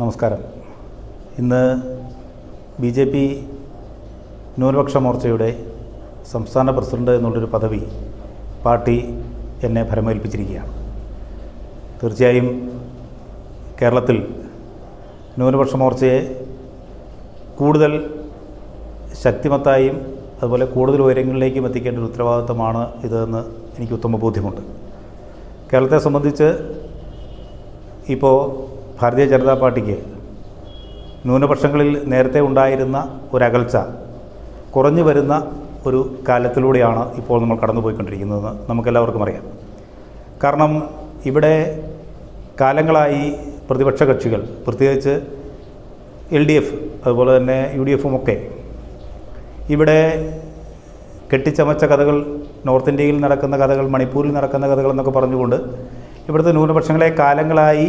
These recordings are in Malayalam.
നമസ്കാരം. ഇന്ന് ബി ജെ പി ന്യൂനപക്ഷ മോർച്ചയുടെ സംസ്ഥാന പ്രസിഡന്റ് എന്നുള്ളൊരു പദവി പാർട്ടി എന്നെ ഭരമേൽപ്പിച്ചിരിക്കുകയാണ്. തീർച്ചയായും കേരളത്തിൽ ന്യൂനപക്ഷ മോർച്ചയെ കൂടുതൽ ശക്തിമത്തായും അതുപോലെ കൂടുതൽ ഉയരങ്ങളിലേക്കും എത്തിക്കേണ്ട ഒരു ഉത്തരവാദിത്തമാണ് ഇതെന്ന് എനിക്ക് ഉത്തമ ബോധ്യമുണ്ട് കേരളത്തെ സംബന്ധിച്ച് ഇപ്പോൾ ഭാരതീയ ജനതാ പാർട്ടിക്ക് ന്യൂനപക്ഷങ്ങളിൽ നേരത്തെ ഉണ്ടായിരുന്ന ഒരകൽച്ച കുറഞ്ഞു വരുന്ന ഒരു കാലത്തിലൂടെയാണ് ഇപ്പോൾ നമ്മൾ കടന്നുപോയിക്കൊണ്ടിരിക്കുന്നതെന്ന് നമുക്കെല്ലാവർക്കും അറിയാം. കാരണം ഇവിടെ കാലങ്ങളായി പ്രതിപക്ഷ കക്ഷികൾ പ്രത്യേകിച്ച് എൽ ഡി എഫ് അതുപോലെ തന്നെ യു ഡി എഫും ഒക്കെ ഇവിടെ കെട്ടിച്ചമച്ച കഥകൾ നോർത്ത് ഇന്ത്യയിൽ നടക്കുന്ന കഥകൾ മണിപ്പൂരിൽ നടക്കുന്ന കഥകൾ എന്നൊക്കെ പറഞ്ഞുകൊണ്ട് ഇവിടുത്തെ ന്യൂനപക്ഷങ്ങളെ കാലങ്ങളായി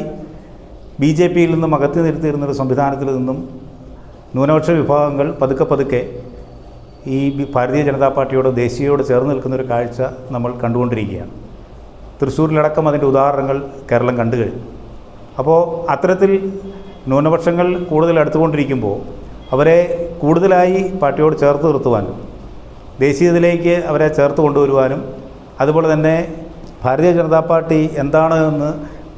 ബി ജെ പിയിൽ നിന്നും അകത്തി നിർത്തിയിരുന്ന ഒരു സംവിധാനത്തിൽ നിന്നും ന്യൂനപക്ഷ വിഭാഗങ്ങൾ പതുക്കെ പതുക്കെ ഈ ഭാരതീയ ജനതാ പാർട്ടിയോട് ദേശീയയോട് ചേർന്ന് നിൽക്കുന്ന ഒരു കാഴ്ച നമ്മൾ കണ്ടുകൊണ്ടിരിക്കുകയാണ്. തൃശ്ശൂരിലടക്കം അതിന്റെ ഉദാഹരണങ്ങൾ കേരളം കണ്ടു കഴിഞ്ഞു. അപ്പോൾ അത്തരത്തിൽ ന്യൂനപക്ഷങ്ങൾ കൂടുതൽ അടുത്തുകൊണ്ടിരിക്കുമ്പോൾ അവരെ കൂടുതലായി പാർട്ടിയോട് ചേർത്ത് നിർത്തുവാനും ദേശീയതയിലേക്ക് അവരെ ചേർത്ത് കൊണ്ടുവരുവാനും അതുപോലെ തന്നെ ഭാരതീയ ജനതാ പാർട്ടി എന്താണ് എന്ന്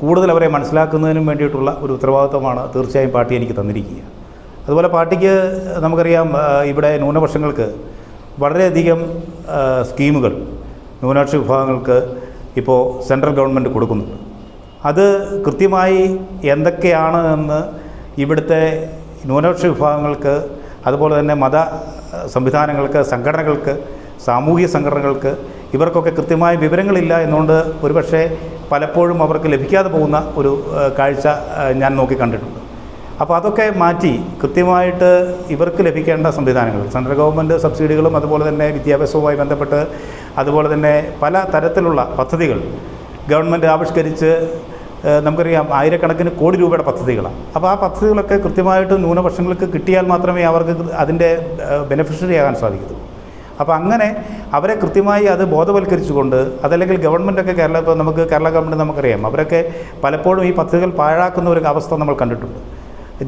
കൂടുതൽ അവരെ മനസ്സിലാക്കുന്നതിനും വേണ്ടിയിട്ടുള്ള ഒരു ഉത്തരവാദിത്വമാണ് തീർച്ചയായും പാർട്ടി എനിക്ക് തന്നിരിക്കുക. അതുപോലെ പാർട്ടിക്ക് നമുക്കറിയാം ഇവിടെ ന്യൂനപക്ഷങ്ങൾക്ക് വളരെയധികം സ്കീമുകൾ ന്യൂനപക്ഷ വിഭാഗങ്ങൾക്ക് ഇപ്പോൾ സെൻട്രൽ ഗവൺമെന്റ് കൊടുക്കുന്നുണ്ട്. അത് കൃത്യമായി എന്തൊക്കെയാണ് എന്ന് ഇവിടുത്തെ ന്യൂനപക്ഷ വിഭാഗങ്ങൾക്ക് അതുപോലെ തന്നെ മത സംവിധാനങ്ങൾക്ക് സംഘടനകൾക്ക് സാമൂഹിക സംഘടനകൾക്ക് ഇവർക്കൊക്കെ കൃത്യമായ വിവരങ്ങളില്ല എന്നുകൊണ്ട് ഒരുപക്ഷെ പലപ്പോഴും അവർക്ക് ലഭിക്കാതെ പോകുന്ന ഒരു കാഴ്ച ഞാൻ നോക്കി കണ്ടിട്ടുണ്ട്. അപ്പോൾ അതൊക്കെ മാറ്റി കൃത്യമായിട്ട് ഇവർക്ക് ലഭിക്കേണ്ട സംവിധാനങ്ങൾ സെൻട്രൽ ഗവൺമെന്റ് സബ്സിഡികളും അതുപോലെ തന്നെ വിദ്യാഭ്യാസവുമായി ബന്ധപ്പെട്ട് അതുപോലെ തന്നെ പല തരത്തിലുള്ള പദ്ധതികൾ ഗവൺമെന്റ് ആവിഷ്കരിച്ച് നമുക്കറിയാം ആയിരക്കണക്കിന് കോടി രൂപയുടെ പദ്ധതികളാണ്. അപ്പോൾ ആ പദ്ധതികളൊക്കെ കൃത്യമായിട്ട് ന്യൂനപക്ഷങ്ങൾക്ക് കിട്ടിയാൽ മാത്രമേ അവർക്ക് അതിന്റെ ബെനിഫിഷ്യറി ആകാൻ സാധിക്കൂ അപ്പോൾ അങ്ങനെ അവരെ കൃത്യമായി അത് ബോധവൽക്കരിച്ചുകൊണ്ട് അതല്ലെങ്കിൽ ഗവൺമെന്റൊക്കെ കേരള ഇപ്പോൾ നമുക്ക് കേരള ഗവൺമെന്റ് നമുക്കറിയാം. അവരൊക്കെ പലപ്പോഴും ഈ പദ്ധതികൾ പാഴാക്കുന്ന ഒരു അവസ്ഥ നമ്മൾ കണ്ടിട്ടുണ്ട്.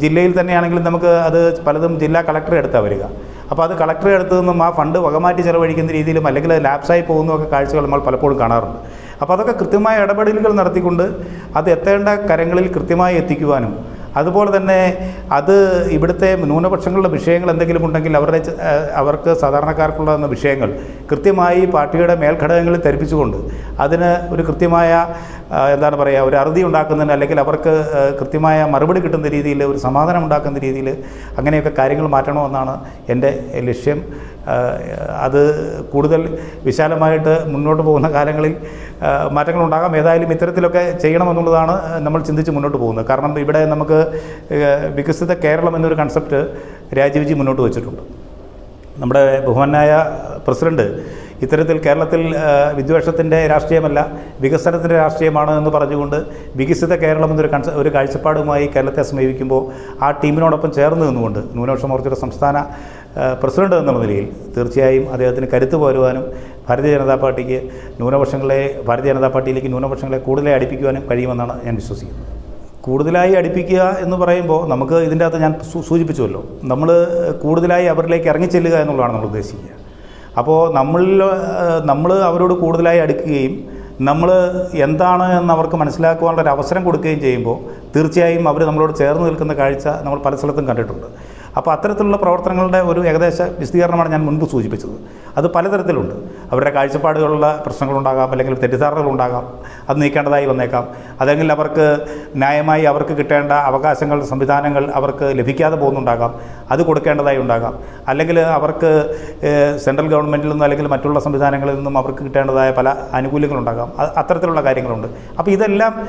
ജില്ലയിൽ തന്നെയാണെങ്കിലും നമുക്ക് അത് പലതും ജില്ലാ കളക്ടറെ എടുത്താൽ വരിക. അപ്പോൾ അത് കളക്ടറെ അടുത്ത് നിന്നും ആ ഫണ്ട് വകമാറ്റി ചെലവഴിക്കുന്ന രീതിയിലും അല്ലെങ്കിൽ അത് ലാപ്സായി പോകുന്നതൊക്കെ കാഴ്ചകൾ നമ്മൾ പലപ്പോഴും കാണാറുണ്ട്. അപ്പോൾ അതൊക്കെ കൃത്യമായ ഇടപെടലുകൾ നടത്തിക്കൊണ്ട് അത് എത്തേണ്ട കരങ്ങളിൽ കൃത്യമായി എത്തിക്കുവാനും അതുപോലെ തന്നെ അത് ഇവിടുത്തെ ന്യൂനപക്ഷങ്ങളുടെ വിഷയങ്ങൾ എന്തെങ്കിലും ഉണ്ടെങ്കിൽ അവരുടെ അവർക്ക് സാധാരണക്കാർക്കുള്ള വിഷയങ്ങൾ കൃത്യമായി പാർട്ടിയുടെ മേൽഘടകങ്ങളിൽ ധരിപ്പിച്ചുകൊണ്ട് അതിന് ഒരു കൃത്യമായ എന്താണ് പറയുക ഒരു അറുതി ഉണ്ടാക്കുന്നതിന് അല്ലെങ്കിൽ അവർക്ക് കൃത്യമായ മറുപടി കിട്ടുന്ന രീതിയിൽ ഒരു സമാധാനം ഉണ്ടാക്കുന്ന രീതിയിൽ അങ്ങനെയൊക്കെ കാര്യങ്ങൾ മാറ്റണമെന്നാണ് എന്റെ ലക്ഷ്യം. അത് കൂടുതൽ വിശാലമായിട്ട് മുന്നോട്ട് പോകുന്ന കാലങ്ങളിൽ മാറ്റങ്ങളുണ്ടാകാം. ഏതായാലും ഇത്തരത്തിലൊക്കെ ചെയ്യണമെന്നുള്ളതാണ് നമ്മൾ ചിന്തിച്ച് മുന്നോട്ട് പോകുന്നത്. കാരണം ഇവിടെ നമുക്ക് വികസിത കേരളം എന്നൊരു കൺസെപ്റ്റ് രാജീവ്ജി മുന്നോട്ട് വച്ചിട്ടുണ്ട്. നമ്മുടെ ബഹുമാനായ പ്രസിഡന്റ് ഇത്തരത്തിൽ കേരളത്തിൽ വിദ്വേഷത്തിന്റെ രാഷ്ട്രീയമല്ല വികസനത്തിന്റെ രാഷ്ട്രീയമാണ് എന്ന് പറഞ്ഞുകൊണ്ട് വികസിത കേരളം എന്നൊരു കൺസ ഒരു കാഴ്ചപ്പാടുമായി കേരളത്തെ സമീപിക്കുമ്പോൾ ആ ടീമിനോടൊപ്പം ചേർന്ന് നിന്നുകൊണ്ട് ന്യൂനപക്ഷ മോർച്ചയുടെ സംസ്ഥാന പ്രസിഡന്റ് എന്ന നിലയിൽ തീർച്ചയായും അദ്ദേഹത്തിന് കരുത്ത് പോരുവാനും ഭാരതീയ ജനതാ പാർട്ടിക്ക് ന്യൂനപക്ഷങ്ങളെ ഭാരതീയ ജനതാ പാർട്ടിയിലേക്ക് ന്യൂനപക്ഷങ്ങളെ കൂടുതലായി അടുപ്പിക്കുവാനും കഴിയുമെന്നാണ് ഞാൻ വിശ്വസിക്കുന്നത്. കൂടുതലായി അടുപ്പിക്കുക എന്ന് പറയുമ്പോൾ നമുക്ക് ഇതിന്റെ അകത്ത് ഞാൻ സൂചിപ്പിച്ചുവല്ലോ. നമ്മൾ കൂടുതലായി അവരിലേക്ക് ഇറങ്ങിച്ചെല്ലുക എന്നുള്ളതാണ് നമ്മൾ ഉദ്ദേശിക്കുക. അപ്പോൾ നമ്മളിൽ നമ്മൾ അവരോട് കൂടുതലായി അടുക്കുകയും നമ്മൾ എന്താണ് എന്ന് അവർക്ക് മനസ്സിലാക്കുവാനുള്ള ഒരു അവസരം കൊടുക്കുകയും ചെയ്യുമ്പോൾ തീർച്ചയായും അവർ നമ്മളോട് ചേർന്ന് നിൽക്കുന്ന കാഴ്ച നമ്മൾ പല സ്ഥലത്തും കണ്ടിട്ടുണ്ട്. അപ്പോൾ അത്തരത്തിലുള്ള പ്രവർത്തനങ്ങളുടെ ഒരു ഏകദേശ വിശദീകരണമാണ് ഞാൻ മുൻപ് സൂചിപ്പിച്ചത്. അത് പലതരത്തിലുണ്ട്. അവരുടെ കാഴ്ചപ്പാടുകളുള്ള പ്രശ്നങ്ങളുണ്ടാകാം അല്ലെങ്കിൽ തെറ്റിദ്ധാരണകളുണ്ടാകാം. അത് നീക്കേണ്ടതായി വന്നേക്കാം. അല്ലെങ്കിൽ അവർക്ക് ന്യായമായി അവർക്ക് കിട്ടേണ്ട അവകാശങ്ങൾ സംവിധാനങ്ങൾ അവർക്ക് ലഭിക്കാതെ പോകുന്നുണ്ടാകാം. അത് കൊടുക്കേണ്ടതായി ഉണ്ടാകാം. അല്ലെങ്കിൽ അവർക്ക് സെൻട്രൽ ഗവൺമെന്റിൽ നിന്നും അല്ലെങ്കിൽ മറ്റുള്ള സംവിധാനങ്ങളിൽ നിന്നും അവർക്ക് കിട്ടേണ്ടതായ പല ആനുകൂല്യങ്ങളുണ്ടാകാം അത് അത്തരത്തിലുള്ള കാര്യങ്ങളുണ്ട്. അപ്പോൾ ഇതെല്ലാം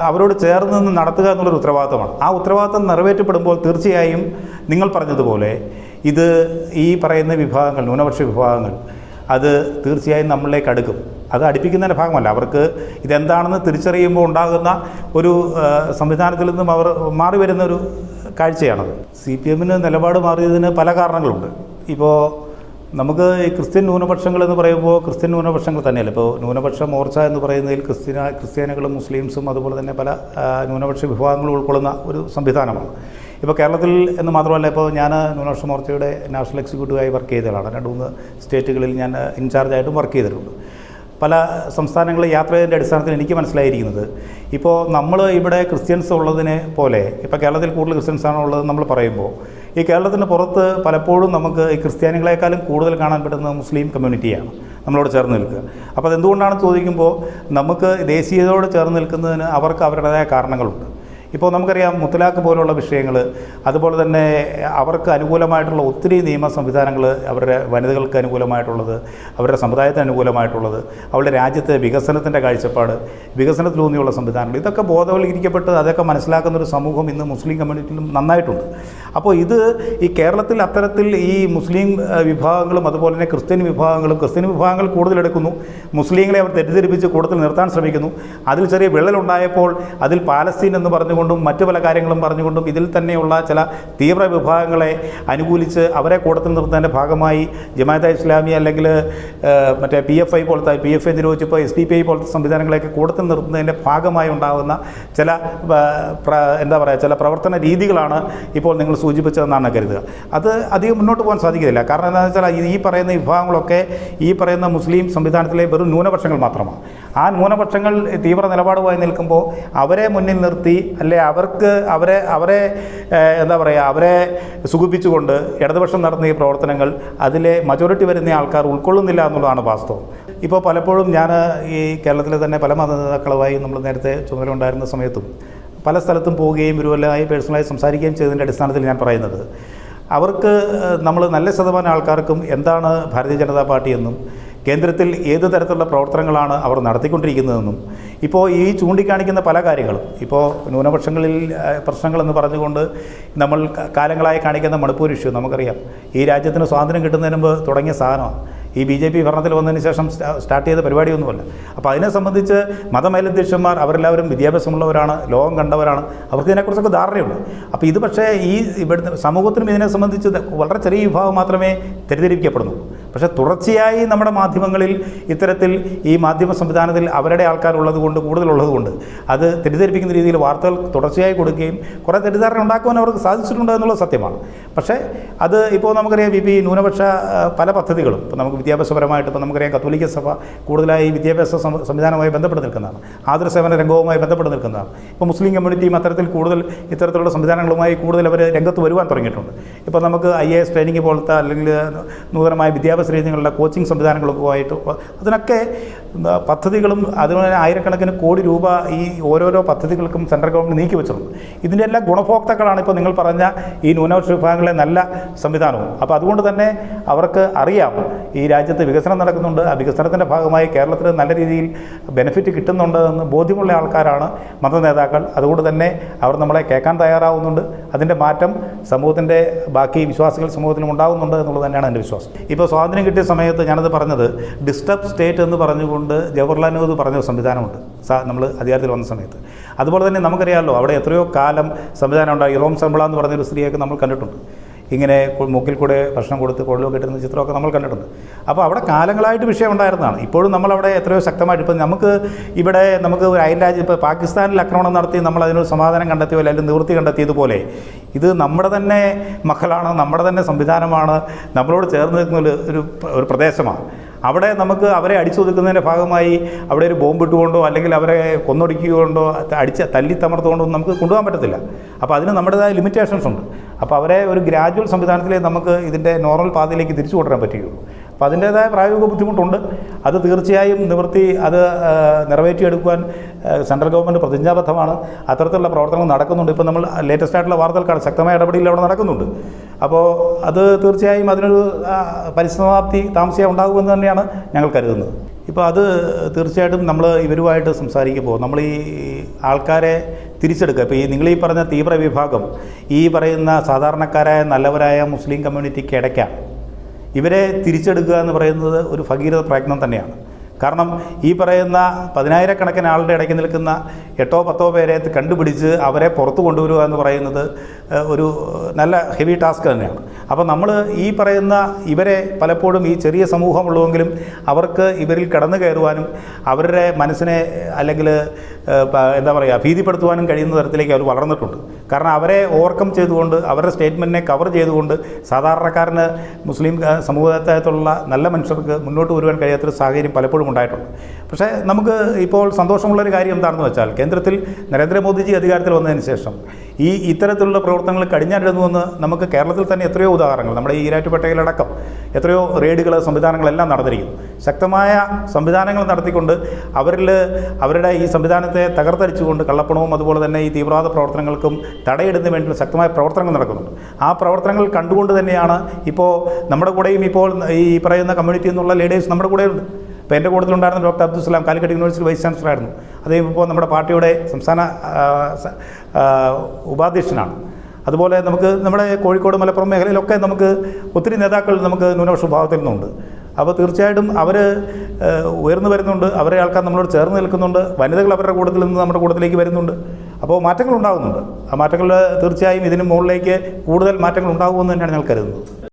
അവരോട് ചേർന്ന് നിന്ന് നടത്തുക എന്നുള്ളൊരു ഉത്തരവാദിത്തമാണ്. ആ ഉത്തരവാദിത്തം നിറവേറ്റപ്പെടുമ്പോൾ തീർച്ചയായും നിങ്ങൾ പറഞ്ഞതുപോലെ ഇത് ഈ പറയുന്ന വിഭാഗങ്ങൾ ന്യൂനപക്ഷ വിഭാഗങ്ങൾ അത് തീർച്ചയായും നമ്മളിലേക്ക് അടുക്കും. അത് അടുപ്പിക്കുന്നതിന്റെ ഭാഗമല്ല. അവർക്ക് ഇതെന്താണെന്ന് തിരിച്ചറിയുമ്പോൾ ഉണ്ടാകുന്ന ഒരു സംവിധാനത്തിൽ നിന്നും അവർ മാറി വരുന്ന ഒരു കാഴ്ചയാണത്. സി പി എമ്മിന് നിലപാട് മാറിയതിന് പല കാരണങ്ങളുണ്ട്. ഇപ്പോൾ നമുക്ക് ഈ ക്രിസ്ത്യൻ ന്യൂനപക്ഷങ്ങൾ എന്ന് പറയുമ്പോൾ ക്രിസ്ത്യൻ ന്യൂനപക്ഷങ്ങൾ തന്നെയല്ല. ഇപ്പോൾ ന്യൂനപക്ഷ മോർച്ച എന്ന് പറയുന്നതിൽ ക്രിസ്ത്യന ക്രിസ്ത്യാനികളും മുസ്ലിംസും അതുപോലെ തന്നെ പല ന്യൂനപക്ഷ വിഭാഗങ്ങളും ഉൾക്കൊള്ളുന്ന ഒരു സംവിധാനമാണ്. ഇപ്പോൾ കേരളത്തിൽ എന്ന് മാത്രമല്ല ഇപ്പോൾ ഞാൻ ന്യൂനപക്ഷ മോർച്ചയുടെ നാഷണൽ എക്സിക്യൂട്ടീവായി വർക്ക് ചെയ്തതാണ് രണ്ട് മൂന്ന് സ്റ്റേറ്റുകളിൽ ഞാൻ ഇൻചാർജായിട്ടും വർക്ക് ചെയ്തിട്ടുണ്ട്. പല സംസ്ഥാനങ്ങളിൽ യാത്ര ചെയ്തതിന്റെ അടിസ്ഥാനത്തിൽ എനിക്ക് മനസ്സിലായിരിക്കുന്നത്. ഇപ്പോൾ നമ്മൾ ഇവിടെ ക്രിസ്ത്യൻസ് ഉള്ളതിനെ പോലെ ഇപ്പോൾ കേരളത്തിൽ കൂടുതൽ ക്രിസ്ത്യൻസ് ആണോ ഉള്ളത് നമ്മൾ പറയുമ്പോൾ ഈ കേരളത്തിന് പുറത്ത് പലപ്പോഴും നമുക്ക് ഈ ക്രിസ്ത്യാനികളെക്കാളും കൂടുതൽ കാണാൻ പറ്റുന്നത് മുസ്ലിം കമ്മ്യൂണിറ്റിയാണ്. നമ്മളോട് ചേർന്ന് നിൽക്കുക. അപ്പോൾ അതെന്തുകൊണ്ടാണെന്ന് ചോദിക്കുമ്പോൾ നമുക്ക് ദേശീയതയോട് ചേർന്ന് നിൽക്കുന്നതിന് അവർക്ക് അവരുടേതായ കാരണങ്ങളുണ്ട്. ഇപ്പോൾ നമുക്കറിയാം മുത്തലാഖ് പോലുള്ള വിഷയങ്ങൾ അതുപോലെ തന്നെ അവർക്ക് അനുകൂലമായിട്ടുള്ള ഒത്തിരി നിയമ സംവിധാനങ്ങൾ അവരുടെ വനിതകൾക്ക് അനുകൂലമായിട്ടുള്ളത് അവരുടെ സമുദായത്തിന് അനുകൂലമായിട്ടുള്ളത് അവരുടെ രാജ്യത്തെ വികസനത്തിന്റെ കാഴ്ചപ്പാട് വികസനത്തിലൂന്നിയുള്ള സംവിധാനങ്ങൾ ഇതൊക്കെ ബോധവൽക്കരിക്കപ്പെട്ട് അതൊക്കെ മനസ്സിലാക്കുന്ന ഒരു സമൂഹം ഇന്ന് മുസ്ലിം കമ്മ്യൂണിറ്റിയിലും നന്നായിട്ടുണ്ട്. അപ്പോൾ ഇത് ഈ കേരളത്തിൽ അത്തരത്തിൽ ഈ മുസ്ലിം വിഭാഗങ്ങളും അതുപോലെ തന്നെ ക്രിസ്ത്യൻ വിഭാഗങ്ങളും ക്രിസ്ത്യൻ വിഭാഗങ്ങൾ കൂടുതലെടുക്കുന്നു മുസ്ലിങ്ങളെ അവർ തെറ്റിദ്ധരിപ്പിച്ച് കൂടുതൽ നിർത്താൻ ശ്രമിക്കുന്നു. അതിൽ ചെറിയ വിള്ളലുണ്ടായപ്പോൾ അതിൽ പാലസ്തീൻ എന്ന് പറഞ്ഞുകൊണ്ടും മറ്റു പല കാര്യങ്ങളും പറഞ്ഞുകൊണ്ടും ഇതിൽ തന്നെയുള്ള ചില തീവ്ര വിഭാഗങ്ങളെ അനുകൂലിച്ച് അവരെ കൂടത്തിൽ നിർത്തുന്നതിന്റെ ഭാഗമായി ജമാഅത്തെ ഇസ്ലാമി അല്ലെങ്കിൽ മറ്റേ പി എഫ് ഐ പോലത്തെ പി എഫ് ഐ നിരോധിച്ചപ്പോൾ എസ് ഡി പി ഐ പോലത്തെ സംവിധാനങ്ങളെയൊക്കെ കൂടത്തിൽ നിർത്തുന്നതിന്റെ ഭാഗമായി ഉണ്ടാകുന്ന ചില എന്താ പറയുക ചില പ്രവർത്തന രീതികളാണ് ഇപ്പോൾ നിങ്ങൾ സൂചിപ്പിച്ചതെന്നാണ് കരുതുക. അത് അധികം മുന്നോട്ട് പോകാൻ സാധിക്കില്ല കാരണം എന്താണെന്ന് വെച്ചാൽ ഈ പറയുന്ന വിഭാഗങ്ങളൊക്കെ ഈ പറയുന്ന മുസ്ലിം സംവിധാനത്തിലെ വെറും ന്യൂനപക്ഷങ്ങൾ മാത്രമാണ്. ആ ന്യൂനപക്ഷങ്ങൾ തീവ്ര നിലപാടുമായി നിൽക്കുമ്പോൾ അവരെ മുന്നിൽ നിർത്തി അല്ലെ അവർക്ക് അവരെ അവരെ എന്താ പറയുക അവരെ സുഖിപ്പിച്ചുകൊണ്ട് ഇടതുപക്ഷം നടത്തുന്ന ഈ പ്രവർത്തനങ്ങൾ അതിലെ മജോറിറ്റി വരുന്ന ആൾക്കാർ ഉൾക്കൊള്ളുന്നില്ല എന്നുള്ളതാണ് വാസ്തവം. ഇപ്പോൾ പലപ്പോഴും ഞാൻ ഈ കേരളത്തിലെ തന്നെ പല മത നേതാക്കളുമായി നമ്മൾ നേരത്തെ ചുമതല ഉണ്ടായിരുന്ന സമയത്തും പല സ്ഥലത്തും പോവുകയും ഇവരുമായി പേഴ്സണലായി സംസാരിക്കുകയും ചെയ്തതിന്റെ അടിസ്ഥാനത്തിൽ ഞാൻ പറയുന്നത്. അവർക്ക് നമ്മൾ നല്ല ശതമാനം ആൾക്കാർക്കും എന്താണ് ഭാരതീയ ജനതാ പാർട്ടി എന്നും കേന്ദ്രത്തിൽ ഏത് തരത്തിലുള്ള പ്രവർത്തനങ്ങളാണ് അവർ നടത്തിക്കൊണ്ടിരിക്കുന്നതെന്നും ഇപ്പോൾ ഈ ചൂണ്ടിക്കാണിക്കുന്ന പല കാര്യങ്ങളും ഇപ്പോൾ ന്യൂനപക്ഷങ്ങളിൽ പ്രശ്നങ്ങളെന്ന് പറഞ്ഞുകൊണ്ട് നമ്മൾ കാലങ്ങളായി കാണിക്കുന്ന മണിപ്പൂർ ഇഷ്യൂ നമുക്കറിയാം. ഈ രാജ്യത്തിന് സ്വാതന്ത്ര്യം കിട്ടുന്നതിന് മുമ്പ് തുടങ്ങിയ സാധനമാണ്. ഈ ബി ജെ പി ഭരണത്തിൽ വന്നതിന് ശേഷം സ്റ്റാർട്ട് ചെയ്ത പരിപാടിയൊന്നുമല്ല. അപ്പോൾ അതിനെ സംബന്ധിച്ച് മതമേലധ്യക്ഷന്മാർ അവരെല്ലാവരും വിദ്യാഭ്യാസമുള്ളവരാണ് ലോകം കണ്ടവരാണ് അവർക്ക് ഇതിനെക്കുറിച്ചൊക്കെ ധാരണയുണ്ട്. അപ്പോൾ ഇത് പക്ഷേ ഈ ഇവിടുത്തെ സമൂഹത്തിനും ഇതിനെ സംബന്ധിച്ച് വളരെ ചെറിയ വിഭാഗം മാത്രമേ തെറ്റിദ്ധരിക്കപ്പെടുന്നുള്ളൂ പക്ഷേ തുടർച്ചയായി നമ്മുടെ മാധ്യമങ്ങളിൽ ഇത്തരത്തിൽ ഈ മാധ്യമ സംവിധാനത്തിൽ അവരുടെ ആൾക്കാരുള്ളത് കൊണ്ട് കൂടുതലുള്ളത് കൊണ്ട് അത് തെറ്റിദ്ധരിപ്പിക്കുന്ന രീതിയിൽ വാർത്തകൾ തുടർച്ചയായി കൊടുക്കുകയും കുറേ തെറ്റിദ്ധാരണ ഉണ്ടാക്കുവാൻ അവർക്ക് സാധിച്ചിട്ടുണ്ട് എന്നുള്ളത് സത്യമാണ്. പക്ഷേ അത് ഇപ്പോൾ നമുക്കറിയാം ഈ ഈ ന്യൂനപക്ഷ പല പദ്ധതികളും ഇപ്പോൾ നമുക്ക് വിദ്യാഭ്യാസപരമായിട്ട് ഇപ്പോൾ നമുക്കറിയാം കത്തോലിക്ക സഭ കൂടുതലായി വിദ്യാഭ്യാസ സംവിധാനവുമായി ബന്ധപ്പെട്ട് നിൽക്കുന്നതാണ്. ആതുരസേവന രംഗവുമായി ബന്ധപ്പെട്ട് നിൽക്കുന്നതാണ്. ഇപ്പോൾ മുസ്ലിം കമ്മ്യൂണിറ്റിയും അത്തരത്തിൽ കൂടുതൽ ഇത്തരത്തിലുള്ള സംവിധാനങ്ങളുമായി കൂടുതൽ അവർ രംഗത്ത് വരുവാൻ തുടങ്ങിയിട്ടുണ്ട്. ഇപ്പോൾ നമുക്ക് ഐ എ എസ് ട്രെയിനിങ് പോലത്തെ അല്ലെങ്കിൽ നൂതനമായ വിദ്യാഭ്യാസ രീതികളുടെ കോച്ചിങ് സംവിധാനങ്ങളൊക്കെ ആയിട്ട് അതിനൊക്കെ പദ്ധതികളും അതുപോലെ ആയിരക്കണക്കിന് കോടി രൂപ ഈ ഓരോരോ പദ്ധതികൾക്കും സെൻട്രൽ ഗവൺമെന്റ് നീക്കി വെച്ചിട്ടുണ്ട്. ഇതിന്റെ എല്ലാ ഗുണഭോക്താക്കളാണ് ഇപ്പോൾ നിങ്ങൾ പറഞ്ഞ ഈ ന്യൂനപക്ഷ വിഭാഗങ്ങളെ നല്ല സംവിധാനവും. അപ്പോൾ അതുകൊണ്ട് തന്നെ അവർക്ക് അറിയാം ഈ രാജ്യത്ത് വികസനം നടക്കുന്നുണ്ട്. ആ വികസനത്തിന്റെ ഭാഗമായി കേരളത്തിൽ നല്ല രീതിയിൽ ബെനിഫിറ്റ് കിട്ടുന്നുണ്ട് എന്ന് ബോധ്യമുള്ള ആൾക്കാരാണ് മത നേതാക്കൾ. അതുകൊണ്ട് തന്നെ അവർ നമ്മളെ കേൾക്കാൻ തയ്യാറാവുന്നുണ്ട്. അതിന്റെ മാറ്റം സമൂഹത്തിന്റെ ബാക്കി വിശ്വാസികൾ സമൂഹത്തിലും ഉണ്ടാകുന്നുണ്ട് എന്നുള്ളത് തന്നെയാണ് എന്റെ വിശ്വാസം. ഇപ്പോൾ സ്വാതന്ത്ര്യം കിട്ടിയ സമയത്ത് ഞാനത് പറഞ്ഞത് ഡിസ്റ്റർബ് സ്റ്റേറ്റ് എന്ന് പറഞ്ഞുകൊണ്ട് ജവഹർലാൽ നെഹ്റു പറഞ്ഞ സംവിധാനമുണ്ട്. നമ്മൾ അധികാരത്തിൽ വന്ന സമയത്ത്. അതുപോലെ തന്നെ നമുക്കറിയാമല്ലോ അവിടെ എത്രയോ കാലം സംവിധാനം ഉണ്ടായി. ഇറോം സമ്പിള എന്ന് പറഞ്ഞൊരു സ്ത്രീയൊക്കെ നമ്മൾ കണ്ടിട്ടുണ്ട്. ഇങ്ങനെ മൂക്കിൽ കൂടെ ഭക്ഷണം കൊടുത്ത് കൊള്ളുമൊക്കെ കിട്ടുന്ന ചിത്രമൊക്കെ നമ്മൾ കണ്ടിട്ടുണ്ട്. അപ്പോൾ അവിടെ കാലങ്ങളായിട്ട് വിഷയം ഉണ്ടായിരുന്നതാണ്. ഇപ്പോഴും നമ്മളവിടെ എത്രയോ ശക്തമായിട്ട് ഇപ്പം നമുക്ക് ഇവിടെ നമുക്ക് ഒരു അയൽ രാജ്യം ഇപ്പോൾ പാകിസ്ഥാനിൽ ആക്രമണം നടത്തി നമ്മൾ അതിനൊരു സമാധാനം കണ്ടെത്തിയോ അല്ലെങ്കിൽ നിവൃത്തി കണ്ടെത്തിയതുപോലെ ഇത് നമ്മുടെ തന്നെ മക്കളാണ് നമ്മുടെ തന്നെ സംവിധാനമാണ് നമ്മളോട് ചേർന്ന് നിൽക്കുന്ന ഒരു ഒരു പ്രദേശമാണ്. അവിടെ നമുക്ക് അവരെ അടിച്ചൊതുക്കുന്നതിന്റെ ഭാഗമായി അവിടെ ഒരു ബോംബ് ഇട്ടുകൊണ്ടോ അല്ലെങ്കിൽ അവരെ കൊന്നൊടുക്കിക്കൊണ്ടോ അടിച്ച് തല്ലി തമർത്തുകൊണ്ടോ നമുക്ക് കൊണ്ടുപോകാൻ പറ്റത്തില്ല. അപ്പോൾ അതിന് നമ്മുടേതായ ലിമിറ്റേഷൻസ് ഉണ്ട്. അപ്പോൾ അവരെ ഒരു ഗ്രാജുവൽ സംവിധാനത്തിലേ നമുക്ക് ഇതിന്റെ നോർമൽ പാതയിലേക്ക് തിരിച്ചു കൊണ്ടുവരാൻ പറ്റുകയുള്ളൂ. അപ്പോൾ അതിന്റേതായ പ്രായോഗിക ബുദ്ധിമുട്ടുണ്ട്. അത് തീർച്ചയായും നിവൃത്തി അത് നിറവേറ്റിയെടുക്കുവാൻ സെൻട്രൽ ഗവൺമെന്റ് പ്രതിജ്ഞാബദ്ധമാണ്. അത്തരത്തിലുള്ള പ്രവർത്തനങ്ങൾ നടക്കുന്നുണ്ട്. ഇപ്പോൾ നമ്മൾ ലേറ്റസ്റ്റ് ആയിട്ടുള്ള വാർത്തകൾ കാണാം. ശക്തമായ ഇടപെടലിൽ അവിടെ നടക്കുന്നുണ്ട്. അപ്പോൾ അത് തീർച്ചയായും അതിനൊരു പരിസമാപ്തി താമസിയാ ഉണ്ടാകുമെന്ന് തന്നെയാണ് ഞങ്ങൾ കരുതുന്നത്. ഇപ്പോൾ അത് തീർച്ചയായിട്ടും നമ്മൾ ഇവരുമായിട്ട് സംസാരിക്കുമ്പോൾ നമ്മൾ ഈ ആൾക്കാരെ തിരിച്ചെടുക്കുക. ഇപ്പോൾ ഈ നിങ്ങൾ ഈ പറഞ്ഞ തീവ്ര വിഭാഗം ഈ പറയുന്ന സാധാരണക്കാരായ നല്ലവരായ മുസ്ലിം കമ്മ്യൂണിറ്റിക്ക് ഇടയ്ക്കാണ് ഇവരെ തിരിച്ചെടുക്കുക എന്ന് പറയുന്നത് ഒരു ഭഗീരഥ പ്രയത്നം തന്നെയാണ്. കാരണം ഈ പറയുന്ന പതിനായിരക്കണക്കിന് ആളുടെ ഇടയ്ക്ക് നിൽക്കുന്ന എട്ടോ പത്തോ പേരെ കണ്ടുപിടിച്ച് അവരെ പുറത്തു കൊണ്ടുവരിക എന്ന് പറയുന്നത് ഒരു നല്ല ഹെവി ടാസ്ക് തന്നെയാണ്. അപ്പോൾ നമ്മൾ ഈ പറയുന്ന ഇവരെ പലപ്പോഴും ഈ ചെറിയ സമൂഹമുള്ളതെങ്കിലും അവർക്ക് ഇവരിൽ കടന്നു കയറുവാനും അവരുടെ മനസ്സിനെ അല്ലെങ്കിൽ എന്താ പറയുക ഭീതിപ്പെടുത്തുവാനും കഴിയുന്ന തരത്തിലേക്ക് അവർ വളർന്നിട്ടുണ്ട്. കാരണം അവരെ ഓവർകം ചെയ്തുകൊണ്ട് അവരുടെ സ്റ്റേറ്റ്മെന്റിനെ കവർ ചെയ്തുകൊണ്ട് സാധാരണക്കാരന് മുസ്ലിം സമൂഹത്തിലുള്ള നല്ല മനുഷ്യർക്ക് മുന്നോട്ട് വരുവാൻ കഴിയാത്തൊരു സാഹചര്യം പലപ്പോഴും ഉണ്ടായിട്ടുണ്ട്. പക്ഷേ നമുക്ക് ഇപ്പോൾ സന്തോഷമുള്ളൊരു കാര്യം എന്താണെന്ന് വെച്ചാൽ കേന്ദ്രത്തിൽ നരേന്ദ്രമോദിജി അധികാരത്തിൽ വന്നതിന് ശേഷം ഈ ഇത്തരത്തിലുള്ള പ്രവർത്തനങ്ങൾ കടിഞ്ഞാണിടുന്നുവെന്ന് നമുക്ക് കേരളത്തിൽ തന്നെ എത്രയോ ഉദാഹരണങ്ങൾ. നമ്മുടെ ഈ ഈരാറ്റുപേട്ടയിലടക്കം എത്രയോ റെയ്ഡുകൾ സംവിധാനങ്ങളെല്ലാം നടന്നിരിക്കുന്നു. ശക്തമായ സംവിധാനങ്ങൾ നടത്തിക്കൊണ്ട് അവരിൽ അവരുടെ ഈ സംവിധാനത്തെ തകർത്തടിച്ചുകൊണ്ട് കള്ളപ്പണവും അതുപോലെ തന്നെ ഈ തീവ്രവാദ പ്രവർത്തനങ്ങൾക്കും തടയിടുന്നതിന് വേണ്ടിയുള്ള ശക്തമായ പ്രവർത്തനങ്ങൾ നടക്കുന്നുണ്ട്. ആ പ്രവർത്തനങ്ങൾ കണ്ടുകൊണ്ട് തന്നെയാണ് ഇപ്പോൾ നമ്മുടെ കൂടെയും ഇപ്പോൾ ഈ പറയുന്ന കമ്മ്യൂണിറ്റി എന്നുള്ള ലീഡേഴ്സ് നമ്മുടെ കൂടെയുണ്ട് ഇപ്പോൾ എന്റെ കൂട്ടത്തിലുണ്ടായിരുന്ന doctor Abdul Salam Calicut university vice chancellor ആയിരുന്നു. അദ്ദേഹം ഇപ്പോൾ നമ്മുടെ പാർട്ടിയുടെ സംസ്ഥാന ഉപാധ്യക്ഷനാണ്. അതുപോലെ നമുക്ക് നമ്മുടെ കോഴിക്കോട് മലപ്പുറം മേഖലയിലൊക്കെ നമുക്ക് ഒത്തിരി നേതാക്കൾ നമുക്ക് ന്യൂനപക്ഷ വിഭാഗത്തിൽ നിന്നുണ്ട്. അപ്പോൾ തീർച്ചയായിട്ടും അവർ ഉയർന്നു വരുന്നുണ്ട്. അവരെ ആൾക്കാർ നമ്മളോട് ചേർന്ന് നിൽക്കുന്നുണ്ട്. വനിതകൾ അവരുടെ കൂട്ടത്തിൽ നിന്ന് നമ്മുടെ കൂട്ടത്തിലേക്ക് വരുന്നുണ്ട്. അപ്പോൾ മാറ്റങ്ങൾ ഉണ്ടാകുന്നുണ്ട്. ആ മാറ്റങ്ങൾ തീർച്ചയായും ഇതിന് മുകളിലേക്ക് കൂടുതൽ മാറ്റങ്ങൾ ഉണ്ടാകുമെന്ന് തന്നെയാണ് ഞങ്ങൾ കരുതുന്നത്.